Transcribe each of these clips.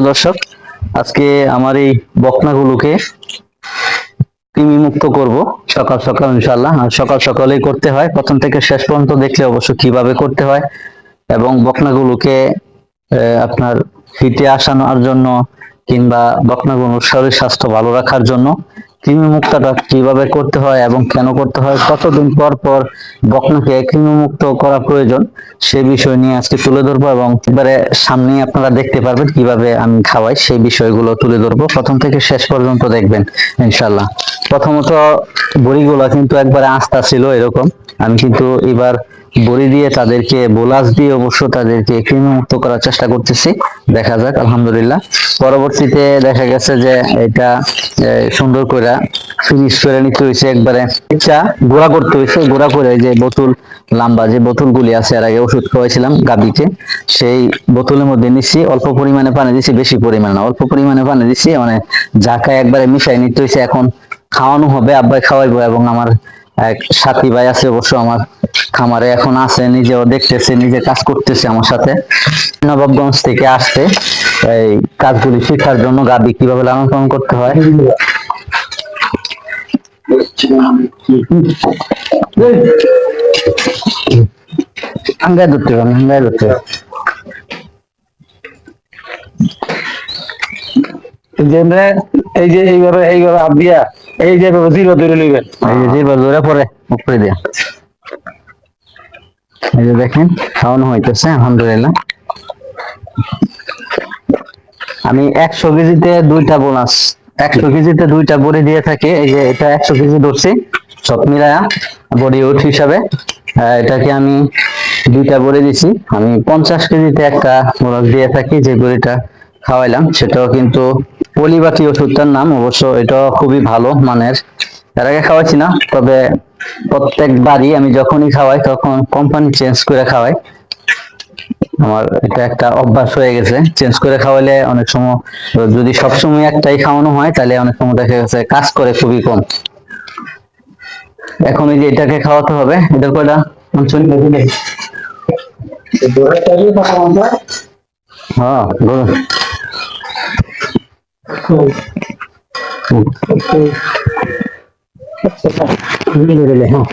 দর্শক আজকে আমার এই মুক্ত করব সকাল সকাল ইনশাল্লাহ আর সকাল সকালেই করতে হয়। প্রথম থেকে শেষ পর্যন্ত দেখলে অবশ্য কীভাবে করতে হয় এবং বকনাগুলোকে আহ, আপনার ফিটে আসানোর জন্য কিংবা বকনাগুলোর শরীর স্বাস্থ্য ভালো রাখার জন্য কৃমি মুক্তটা কীভাবে করতে হয় এবং কেন করতে হয়, কতদিন পর পর বকনাকে কৃমি মুক্ত করা প্রয়োজন, সে বিষয় নিয়ে আজকে তুলে ধরবো এবং এবারে সামনেই আপনারা দেখতে পারবেন কীভাবে আমি খাওয়াই, সেই বিষয়গুলো তুলে ধরবো। প্রথম থেকে শেষ পর্যন্ত দেখবেন ইনশাল্লাহ প্রথমত বড়িগুলা কিন্তু একবারে আস্থা ছিল এরকম, আমি কিন্তু এবার বড়ি দিয়ে তাদেরকে বোলাস দিয়ে অবশ্য তাদেরকে কৃমিমুক্ত করার চেষ্টা করতেছি। দেখা যাক, আলহামদুলিল্লাহ। পরবর্তীতে দেখা গেছে যে এটা সুন্দর করে ফিনিশ করে নিতে হয়েছে একবারে। ইচ্ছা গোড়া করতে হয়েছে গোড়া করে যে বোতল, লম্বা যে বোতলগুলি আছে, এর আগে ওষুধ খাওয়াইছিলাম গাবিকে সেই বোতলের মধ্যে নিচ্ছি অল্প পরিমাণে পানি দিচ্ছি বেশি পরিমাণে অল্প পরিমাণে পানি দিচ্ছি মানে জাকায় একবারে মিশাই নিতে হয়েছে এখন খাওয়ানো হবে, আব্বাই খাওয়াইবো এবং আমার এক সাথী ভাই আছে অবশ্য আমার খামারে, এখন আছে, নিজেও দেখতেছে, নিজে কাজ করতেছে আমার সাথে। নবাবগঞ্জ থেকে আসছে, এই কাজগুলি শেখার জন্য গাবি কীভাবে লালন পালন করতে হয়? আঙ্গায় ধরতে হবে আঙ্গায় ধরতে যেমনে এই যে এইভাবে এইভাবে হাত দিয়া, এই যে এইভাবে জিরো ধরে লইবেন। এই যে যেবার ধরে পরে উপরে দিয়া। এই যে দেখেন, খাওয়ানো হইতেছে, আলহামদুলিল্লাহ। আমি একশো কেজিতে দুইটা বোনাস, একশো কেজিতে দুইটা বড়ি দিয়ে থাকি। এই যে এটা একশো কেজি ধরছি, সব মিলায়া বডি ওয়েট হিসাবে। এটাকে আমি দুইটা বড়ি দিছি। আমি পঞ্চাশ কেজিতে একটা বোনাস দিয়ে থাকি যে বড়িটা খাওয়াইলাম সেটাও কিন্তু পলিবাতি ওষুধটার নাম অবশ্য এটা খুবই ভালো মানের। এর আগে খাওয়াইছি না তবে প্রত্যেকবারই আমি যখনই খাওয়াই তখন কোম্পানি চেঞ্জ করে খাওয়াই। আমার এটা একটা অভ্যাস হয়ে গেছে চেঞ্জ করে খাওয়ালে অনেক সময় যদি সবসময় একটাই খাওয়ানো হয় তাহলে অনেক সময় দেখা গেছে কাজ করে খুবই কম। এখন এই যে এটাকে খাওয়াতে হবে এটা কয়টা? আঞ্চলিক হ্যাঁ। বলুন হ্যাঁ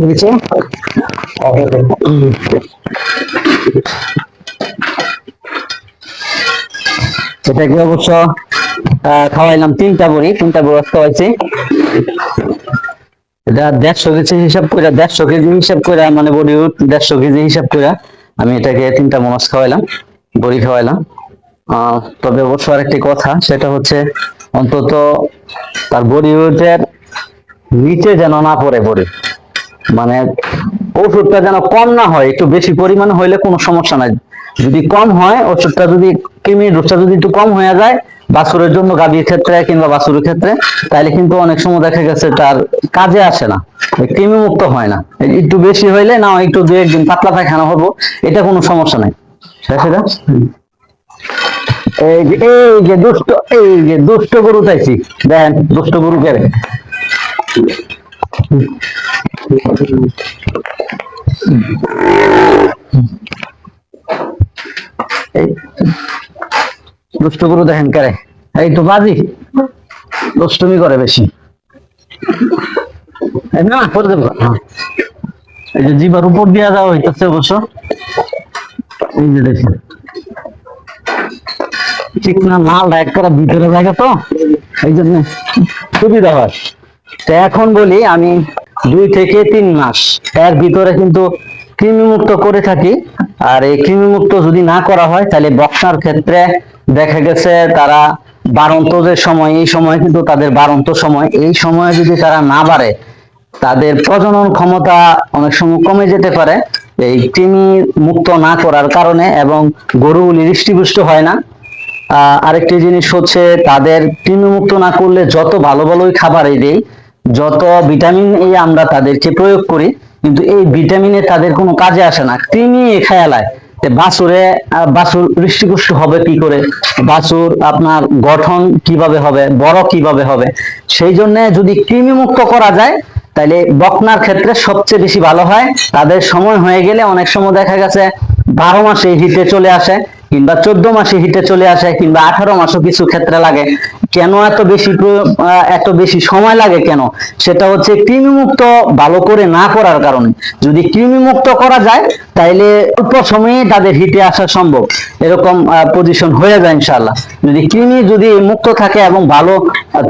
বুঝেছ এটাকে অবশ্য খাওয়াইলাম তিনটা বড়ি তিনটা বড়ি খাওয়াইছি। এটা দেড়শো কেজি হিসাব করে দেড়শো কেজি হিসাব করে মানে বডি দেড়শো কেজি হিসাব করে আমি এটাকে তিনটা মনস খাওয়াইলাম, বড়ি খাওয়াইলাম। তবে অবশ্য আরেকটি কথা, সেটা হচ্ছে অন্তত তার ওয়েটের নিচে যেন না পড়ে বডি। মানে ওষুধটা যেন কম না হয়, একটু বেশি পরিমাণে হইলে কোনো সমস্যা নাই। যদি কম হয়, ওষুধটা যদি, কৃমির ডোজটা যদি একটু কম হয়ে যায় বাছুরের জন্য গাভীর ক্ষেত্রে কিংবা বাছুরের ক্ষেত্রে তাহলে কিন্তু অনেক সময় দেখা গেছে তার কাজে আসে না কৃমি মুক্ত হয় না। একটু বেশি হইলে না হয় একটু দু একদিন পাতলা পায়খানা হব, এটা কোনো সমস্যা নাই। সেটা? এই যে এই যে দুষ্ট, এই যে দুষ্ট গরু চাইছি দেখেন দুষ্ট গরু কে এই দুষ্ট গরু দেখেন কারে। এই তো বাজি। দুষ্টমি করে বেশি। না করে দেবো হ্যাঁ। এই যে উপর দিয়া হইতেছে অবশ্য। এই যে ঠিক না মাল এক করা ভিতরে তো। এই জন্য সুবিধা হয়। তো এখন বলি আমি দুই থেকে তিন মাস। এর ভিতরে কিন্তু কৃমিমুক্ত করে থাকি। আর এই কৃমিমুক্ত যদি না করা হয়, তাহলে বক্সার ক্ষেত্রে দেখা গেছে তারা বারন্ত যে সময়, এই সময় কিন্তু তাদের বারন্ত সময়। এই সময়ে যদি তারা না বাড়ে, তাদের প্রজনন ক্ষমতা অনেক সময় কমে যেতে পারে। এই কৃমি মুক্ত না করার কারণে এবং গরুগুলি হৃষ্টিপুষ্ট হয় না। আরেকটি জিনিস হচ্ছে তাদের কৃমিমুক্ত না করলে যত ভালো ভালোই খাবারই দেই, যত ভিটামিন এই আমরা তাদেরকে প্রয়োগ করি, কিন্তু এই ভিটামিনে তাদের কোনো কাজে আসে না। কৃমি খেয়ালায় আহ, বাছুর হৃষ্টিপুষ্ট হবে কি করে? বাছুর আপনার গঠন কীভাবে হবে? বড় কীভাবে হবে? সেই জন্য যদি কৃমি মুক্ত করা যায় তাহলে বকনার ক্ষেত্রে সবচেয়ে বেশি ভালো হয়। তাদের সময় হয়ে গেলে অনেক সময় দেখা গেছে বারো মাসে হিটে চলে আসে। কিংবা চোদ্দ মাসে হিটে চলে আসে, কিংবা আঠারো মাসও কিছু ক্ষেত্রে লাগে। কেন এত বেশি এত বেশি সময় লাগে কেন? সেটা হচ্ছে কৃমি মুক্ত ভালো করে না করার কারণে। যদি কৃমি মুক্ত করা যায়, তাইলে অল্প সময়ে তাদের হিটে আসা সম্ভব। এরকম পজিশন হয়ে যায় ইনশাল্লাহ যদি কৃমি যদি মুক্ত থাকে এবং ভালো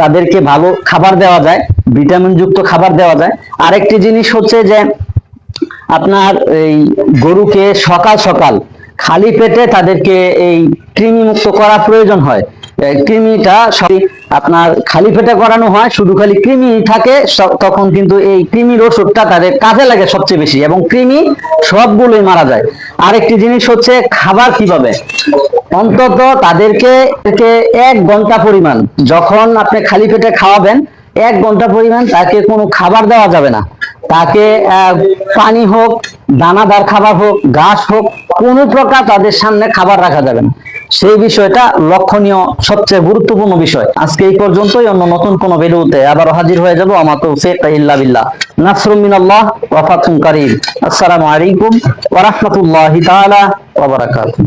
তাদেরকে ভালো খাবার দেওয়া যায় ভিটামিন যুক্ত খাবার দেওয়া যায়, আরেকটি জিনিস হচ্ছে যে, আপনার এই গরুকে সকাল সকাল খালি পেটে তাদেরকে এই কৃমি মুক্ত করা প্রয়োজন হয়। কৃমিটা আপনার খালি পেটে করানো হয়, শুধু খালি কৃমি থাকে তখন কিন্তু এই কৃমির ওষুধটা তাদের কাজে লাগে সবচেয়ে বেশি এবং কৃমি সবগুলোই মারা যায়। আরেকটি জিনিস হচ্ছে খাবার কীভাবে? অন্তত তাদেরকে এক ঘণ্টা পরিমাণ যখন আপনি খালি পেটে খাওয়াবেন এক ঘণ্টা পরিমাণ তাকে কোনো খাবার দেওয়া যাবে না। তাকে পানি হোক, দানাদার খাবার হোক, ঘাস হোক, কোনো প্রকার তাদের সামনে খাবার রাখা যাবে না। সেই বিষয়টা লক্ষণীয়, সবচেয়ে গুরুত্বপূর্ণ বিষয়। আজকে এই পর্যন্তই, অন্য নতুন কোন ভিডিওতে আবার হাজির হয়ে যাব। আমার তো ইল্লা বিল্লাহ। নাসরুম মিনাল্লাহ ওয়া ফাতহুন কারীম। আসসালামু আলাইকুম ওয়া রাহমাতুল্লাহি তাআলা ওয়া বারাকাতুহু।